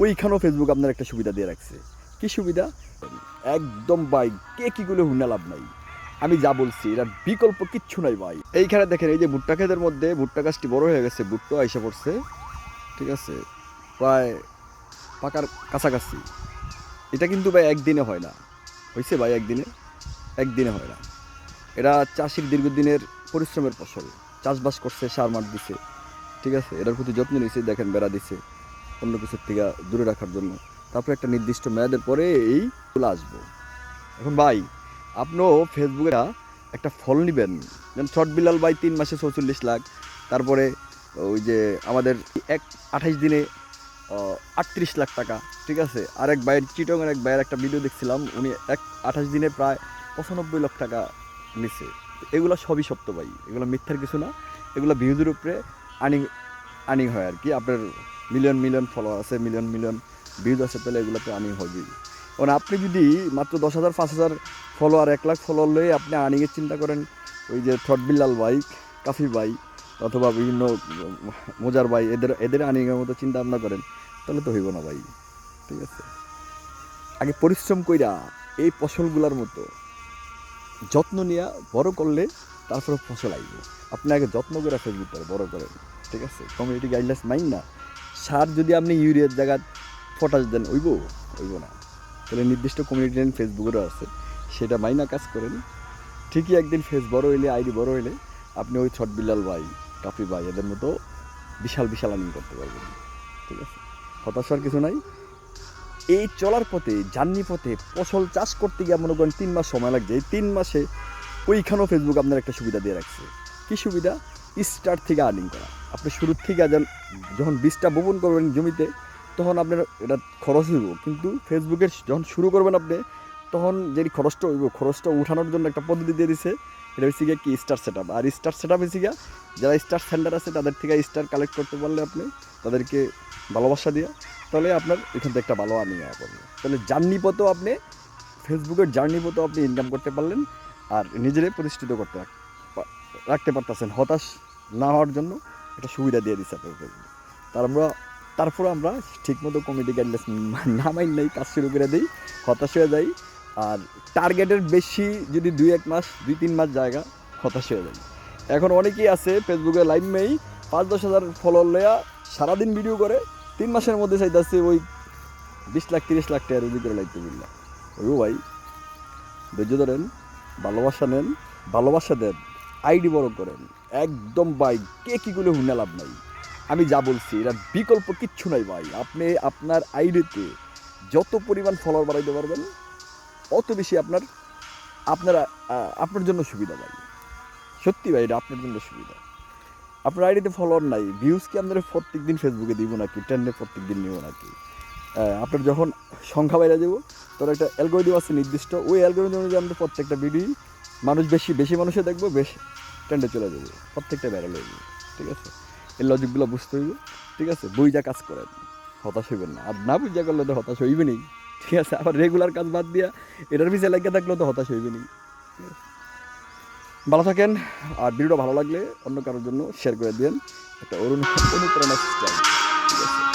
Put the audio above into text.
ওইখানেও ফেসবুক আপনার একটা সুবিধা দিয়ে রাখছে। কি সুবিধা? একদম ভাই, কে কি গুলো হুন্না লাভ নাই। আমি যা বলছি এটার বিকল্প কিচ্ছু নাই ভাই। এইখানে দেখেন, এই যে ভুট্টা ক্ষেতের মধ্যে ভুট্টা গাছটি বড় হয়ে গেছে, ভুট্টো আইসা পড়ছে। ঠিক আছে, প্রায় পাকার কাছাকাছি। এটা কিন্তু ভাই একদিনে হয় না। হয়েছে ভাই একদিনে? একদিনে হয় না। এটা চাষির দীর্ঘদিনের পরিশ্রমের ফসল। চাষবাস করছে, সার মার দিছে। ঠিক আছে, এটার প্রতি যত্ন নিয়েছে দেখেন, বেড়া দিছে। অন্য কিছুর থেকে দূরে রাখার জন্য। তারপরে একটা নির্দিষ্ট মেয়াদের পরে এই ফুল আসব। এখন ভাই, আপনিও ফেসবুকে একটা ফল নেবেন। যেমন শর্ট বিলাল ভাই তিন মাসে চৌচল্লিশ লাখ, তারপরে ওই যে আমাদের এক আঠাইশ দিনে আটত্রিশ লাখ টাকা, ঠিক আছে? আর এক ভাইয়ের চিটংয়ের এক ভাইয়ের একটা ভিডিও দেখছিলাম, উনি এক আঠাশ দিনে প্রায় পঁচানব্বই লাখ টাকা নিছে। এগুলো সবই সত্য ভাই, এগুলো মিথ্যার কিছু না, এগুলো ভিউজের উপরে আর্নিং আর্নিং হয় আর কি, আপনার মিলিয়ন মিলিয়ন ফলোয়ার আছে, মিলিয়ন মিলিয়ন ভিউজ আছে, তাহলে এগুলোতে আর্নিং হবে কারণ আপনি যদি মাত্র দশ হাজার, পাঁচ হাজার ফলোয়ার এক লাখ ফলোয়ার লয়ে আপনি আর্নিংয়ের চিন্তা করেন, ওই যে থট বিল্লাল বাইক কাফি বাই অথবা বিভিন্ন মোজার বাই এদের এদের আর্নিংয়ের মতো চিন্তা ভাবনা করেন, তাহলে তো হইব না ভাই। ঠিক আছে? আগে পরিশ্রম কইরা এই ফসলগুলার মতো যত্ন নিয়ে বড় করলে তারপরে ফসল আইব। আপনি আগে যত্ন করে ফেসবুকটা বড় করেন। ঠিক আছে? কমিউনিটি গাইডলাইন্স মাইন না। সার যদি আপনি ইউরিয়ার জায়গা ফটাস দেন, ওইব? ওইব না। তাহলে নির্দিষ্ট কমিউনিটি লাইন ফেসবুকেরও আছে। সেটা মাইনা কাজ করেন। ঠিকই একদিন ফেস বড় হইলে, আইডি বড় হইলে, আপনি ওই ছট বিলাল ভাই কাপি ভাই, এদের মতো বিশাল বিশাল আর্নিং করতে পারবেন। ঠিক আছে? হতাশার কিছু নাই। এই চলার পথে, জার্নি পথে, ফসল চাষ করতে গিয়ে মনে করেন তিন মাস সময় লাগছে। এই তিন মাসে ওইখানেও ফেসবুক আপনার একটা সুবিধা দিয়ে রাখছে। কি সুবিধা? স্টার্ট থেকে আর্নিং করা। আপনি শুরুর থেকে যখন যখন বীজটা বপন করবেন জমিতে, তখন আপনার এটা খরচ হইব। কিন্তু ফেসবুকের যখন শুরু করবেন আপনি, তখন যেই খরচটা হইব, খরচটা উঠানোর জন্য একটা পদ্ধতি দিয়ে দিছে। এটা হচ্ছে গিয়ে কি স্টার সেট আর স্টার সেট আপ হচ্ছে যারা স্টার সেন্টার আছে, তাদের থেকে স্টার কালেক্ট করতে পারলে আপনি তাদেরকে ভালোবাসা দিয়ে, তাহলে আপনার এখান থেকে একটা ভালো আয়া করবে। তাহলে জার্নি পথেও আপনি ফেসবুকের জার্নি পথেও আপনি ইনকাম করতে পারলেন আর নিজেরাই প্রতিষ্ঠিত করতে রাখতে পারতেছেন। হতাশ না হওয়ার জন্য একটা সুবিধা দিয়ে দিচ্ছে আপনার ফেসবুক তার আমরা, তারপর আমরা ঠিকমতো কমিটি গাইডলাইন্স নামাই নেই, কাজ শুরু করে দিই, হতাশ হয়ে যাই। আর টার্গেটের বেশি যদি দুই এক মাস, দুই তিন মাস জায়গা, হতাশ হয়ে যাই। এখন অনেকেই আছে ফেসবুকে লাইভ মেই পাঁচ দশ হাজার ফলোয়ার লয়া সারাদিন ভিডিও করে, তিন মাসের মধ্যে চাইতেছে ওই বিশ লাখ, তিরিশ লাখ টাকা রুজি করে লাইতে বুঝলাম ওই ভাই, ধৈর্য ধরেন, ভালোবাসা নেন, ভালোবাসা দেন। আইডি বড় করেন। একদম ভাই, কে কীগুলো হুনে লাভ নাই। আমি যা বলছি এটা বিকল্প কিচ্ছু নাই ভাই। আপনি আপনার আইডিতে যত পরিমাণ ফলোয়ার বাড়াইতে পারবেন, অত বেশি আপনার আপনার আপনার জন্য সুবিধা ভাই। সত্যি ভাই, এটা আপনার জন্য সুবিধা। আপনার আইডিতে ফলোয়ার নাই ভিউজ কি আপনার প্রত্যেক দিন ফেসবুকে দিব নাকি ট্রেন্ডে প্রত্যেক দিন নিব নাকি? আপনার যখন সংখ্যা বাইরে দেবো তোর একটা অ্যালগোরিদম আছে নির্দিষ্ট, ওই অ্যালগোরিদম অনুযায়ী আমরা প্রত্যেকটা ভিডিও মানুষ বেশি বেশি মানুষে দেখব, বেশ ট্রেন্ডে চলে যাবে। প্রত্যেকটা ভাইরাল হয়ে যাবে, ঠিক আছে? এই লজিকগুলো বুঝতে হইবে, ঠিক আছে? বইটা কাজ করেন হতাশ হইবেন না। আর না বুঝা করলে তো হতাশ হইবে নি ঠিক আছে? আবার রেগুলার কাজ বাদ দিয়া এটার পিছিয়ে লাগিয়ে থাকলেও তো হতাশ হইবে নি ভালো থাকেন, আর ভিডিওটা ভালো লাগলে অন্য কারোর জন্য শেয়ার করে দিন একটা অরুণ অনুপ্রেরণা ঠিক আছে?